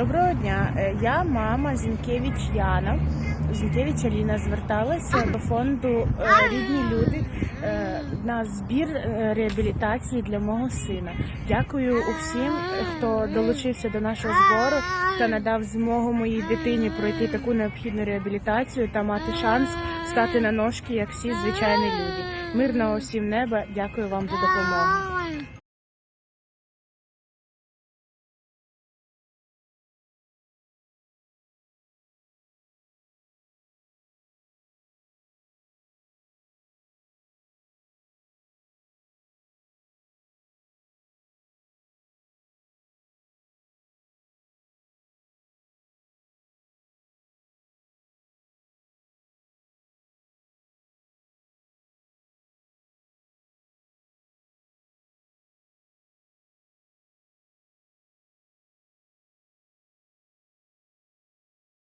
Доброго дня. Е, я мама Зінкевич Яна. Зінкевич Аліна зверталася до фонду е, рідні люди е, на збір реабілітації для мого сина. Дякую усім, хто долучився до нашого збору та надав змогу моїй дитині пройти таку необхідну реабілітацію та мати шанс стати на ножки, як всі звичайні люди. Мирного усім неба. Дякую вам за допомогу.